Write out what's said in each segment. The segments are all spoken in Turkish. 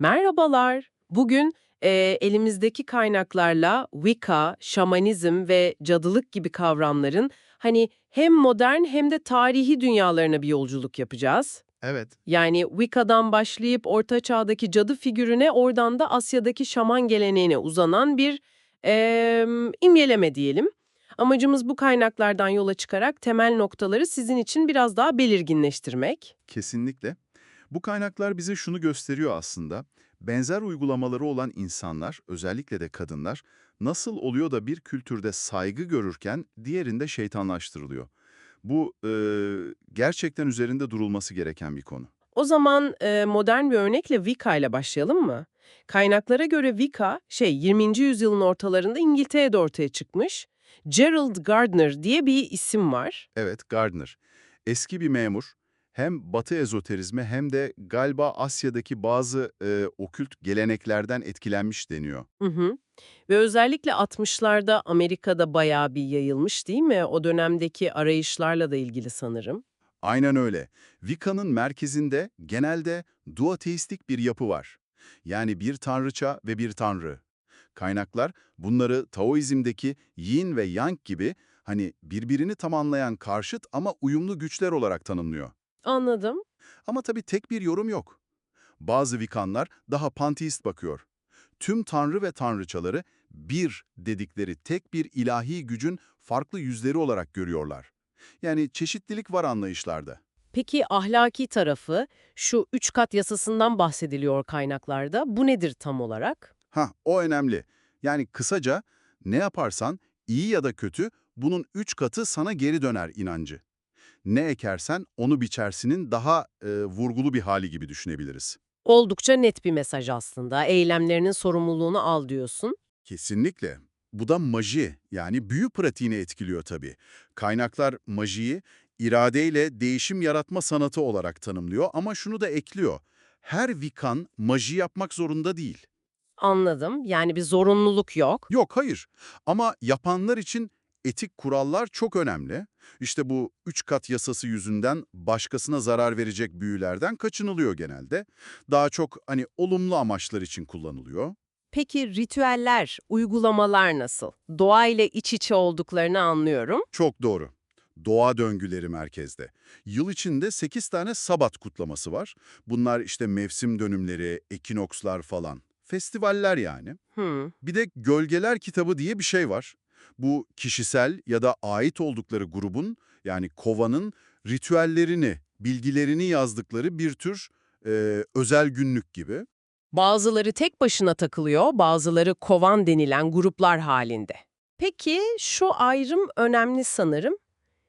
Merhabalar. Bugün e, elimizdeki kaynaklarla Wicca, şamanizm ve cadılık gibi kavramların hani hem modern hem de tarihi dünyalarına bir yolculuk yapacağız. Evet, Yani Wicca'dan başlayıp Orta Çağ'daki cadı figürüne oradan da Asya'daki şaman geleneğine uzanan bir e, imgeleme diyelim. Amacımız bu kaynaklardan yola çıkarak temel noktaları sizin için biraz daha belirginleştirmek. kesinlikle. Bu kaynaklar bize şunu gösteriyor aslında. Benzer uygulamaları olan insanlar, özellikle de kadınlar, nasıl oluyor da bir kültürde saygı görürken diğerinde şeytanlaştırılıyor. Bu e, gerçekten üzerinde durulması gereken bir konu. O zaman e, modern bir örnekle Wicca ile başlayalım mı? Kaynaklara göre Wicca, şey 20. yüzyılın ortalarında İngiltere'de ortaya çıkmış. Gerald Gardner diye bir isim var. Evet, Gardner. Eski bir memur. Hem Batı ezoterizmi hem de galiba Asya'daki bazı e, okült geleneklerden etkilenmiş deniyor. Hı hı. Ve özellikle 60'larda Amerika'da bayağı bir yayılmış değil mi? O dönemdeki arayışlarla da ilgili sanırım. Aynen öyle. Wicca'nın merkezinde genelde duateistik bir yapı var. Yani bir tanrıça ve bir tanrı. Kaynaklar bunları Taoizm'deki yin ve yang gibi hani birbirini tamamlayan karşıt ama uyumlu güçler olarak tanımlıyor. Anladım. Ama tabii tek bir yorum yok. Bazı Wiccanlar daha panteist bakıyor. Tüm tanrı ve tanrıçaları bir dedikleri tek bir ilahi gücün farklı yüzleri olarak görüyorlar. Yani çeşitlilik var anlayışlarda. Peki ahlaki tarafı, şu üç kat yasasından bahsediliyor kaynaklarda. Bu nedir tam olarak? Ha, o önemli. Yani kısaca ne yaparsan iyi ya da kötü bunun üç katı sana geri döner inancı. Ne ekersen onu biçersinin daha e, vurgulu bir hali gibi düşünebiliriz. Oldukça net bir mesaj aslında. Eylemlerinin sorumluluğunu al diyorsun. Kesinlikle. Bu da maji yani büyü pratiğini etkiliyor tabii. Kaynaklar majiyi iradeyle değişim yaratma sanatı olarak tanımlıyor ama şunu da ekliyor. Her Wiccan maji yapmak zorunda değil. Anladım. Yani bir zorunluluk yok. Yok, hayır. Ama yapanlar için etik kurallar çok önemli. İşte bu üç kat yasası yüzünden başkasına zarar verecek büyülerden kaçınılıyor genelde. Daha çok hani olumlu amaçlar için kullanılıyor. Peki ritüeller, uygulamalar nasıl? Doğa ile iç içe olduklarını anlıyorum. Çok doğru. Doğa döngüleri merkezde. Yıl içinde 8 tane sabat kutlaması var. Bunlar işte mevsim dönümleri, ekinokslar falan. Festivaller yani. Hmm. Bir de Gölgeler Kitabı diye bir şey var. Bu kişisel ya da ait oldukları grubun yani kovanın ritüellerini, bilgilerini yazdıkları bir tür e, özel günlük gibi. Bazıları tek başına takılıyor, bazıları kovan denilen gruplar halinde. Peki şu ayrım önemli sanırım.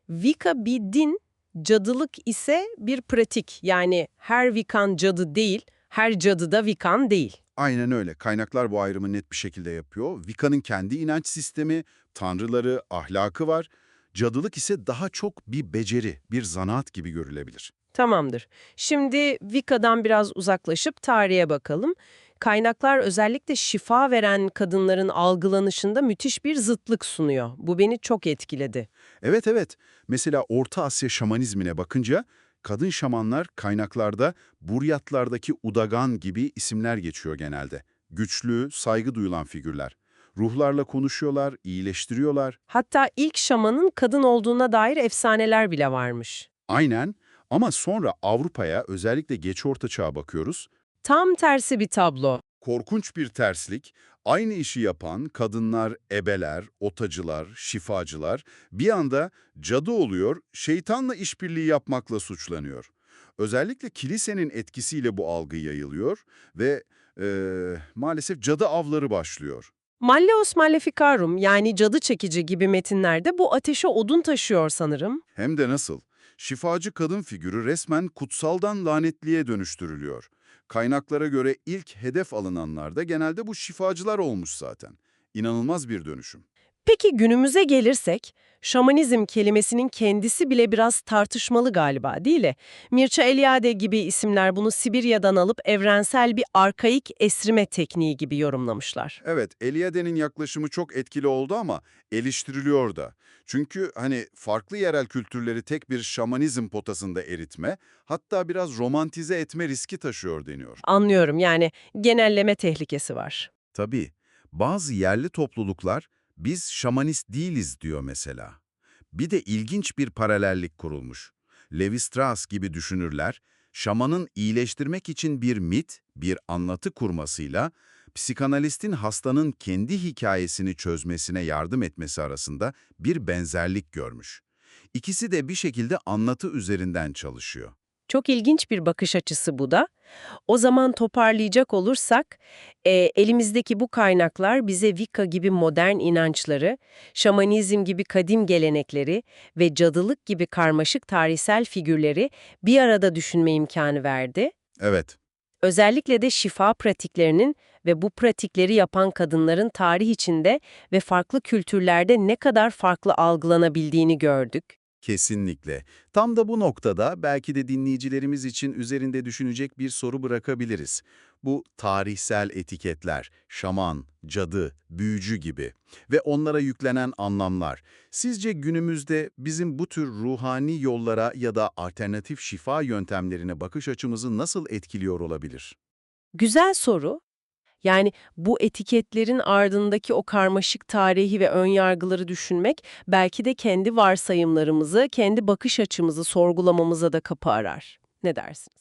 Wicca bir din, cadılık ise bir pratik. Yani her Wiccan cadı değil, her cadı da Wiccan değil. Aynen öyle. Kaynaklar bu ayrımı net bir şekilde yapıyor. Wicca'nın kendi inanç sistemi, tanrıları, ahlakı var. Cadılık ise daha çok bir beceri, bir zanaat gibi görülebilir. Tamamdır. Şimdi Wicca'dan biraz uzaklaşıp tarihe bakalım. Kaynaklar özellikle şifa veren kadınların algılanışında müthiş bir zıtlık sunuyor. Bu beni çok etkiledi. Evet evet. Mesela Orta Asya şamanizmine bakınca kadın şamanlar kaynaklarda Buryatlardaki Udagan gibi isimler geçiyor genelde. Güçlü, saygı duyulan figürler. Ruhlarla konuşuyorlar, iyileştiriyorlar. Hatta ilk şamanın kadın olduğuna dair efsaneler bile varmış. Aynen ama sonra Avrupa'ya özellikle Geç Orta Çağ'a bakıyoruz. Tam tersi bir tablo. Korkunç bir terslik, aynı işi yapan kadınlar, ebeler, otacılar, şifacılar bir anda cadı oluyor, şeytanla işbirliği yapmakla suçlanıyor. Özellikle kilisenin etkisiyle bu algı yayılıyor ve eee, maalesef cadı avları başlıyor. Malleus Maleficarum yani cadı çekici gibi metinlerde bu ateşe odun taşıyor sanırım. Hem de nasıl? Şifacı kadın figürü resmen kutsaldan lanetliye dönüştürülüyor. Kaynaklara göre ilk hedef alınanlar da genelde bu şifacılar olmuş zaten. İnanılmaz bir dönüşüm. Peki günümüze gelirsek, şamanizm kelimesinin kendisi bile biraz tartışmalı galiba değil mi? Mircea Eliade gibi isimler bunu Sibirya'dan alıp evrensel bir arkaik esrime tekniği gibi yorumlamışlar. Evet, Eliade'nin yaklaşımı çok etkili oldu ama eleştiriliyor da. Çünkü hani farklı yerel kültürleri tek bir şamanizm potasında eritme, hatta biraz romantize etme riski taşıyor deniyor. Anlıyorum yani genelleme tehlikesi var. Tabii, bazı yerli topluluklar biz şamanist değiliz diyor mesela. Bir de ilginç bir paralellik kurulmuş. Levi Strauss gibi düşünürler, şamanın iyileştirmek için bir mit, bir anlatı kurmasıyla, psikanalistin hastanın kendi hikayesini çözmesine yardım etmesi arasında bir benzerlik görmüş. İkisi de bir şekilde anlatı üzerinden çalışıyor. Çok ilginç bir bakış açısı bu da. O zaman toparlayacak olursak, e, elimizdeki bu kaynaklar bize Wicca gibi modern inançları, şamanizm gibi kadim gelenekleri ve cadılık gibi karmaşık tarihsel figürleri bir arada düşünme imkanı verdi. Evet, Özellikle de şifa pratiklerinin ve bu pratikleri yapan kadınların tarih içinde ve farklı kültürlerde ne kadar farklı algılanabildiğini gördük. Kesinlikle. Tam da bu noktada belki de dinleyicilerimiz için üzerinde düşünecek bir soru bırakabiliriz. Bu tarihsel etiketler, şaman, cadı, büyücü gibi ve onlara yüklenen anlamlar. Sizce günümüzde bizim bu tür ruhani yollara ya da alternatif şifa yöntemlerine bakış açımızı nasıl etkiliyor olabilir? Güzel soru. Yani bu etiketlerin ardındaki o karmaşık tarihi ve önyargıları düşünmek belki de kendi varsayımlarımızı, kendi bakış açımızı sorgulamamıza da kapı arar. Ne dersiniz?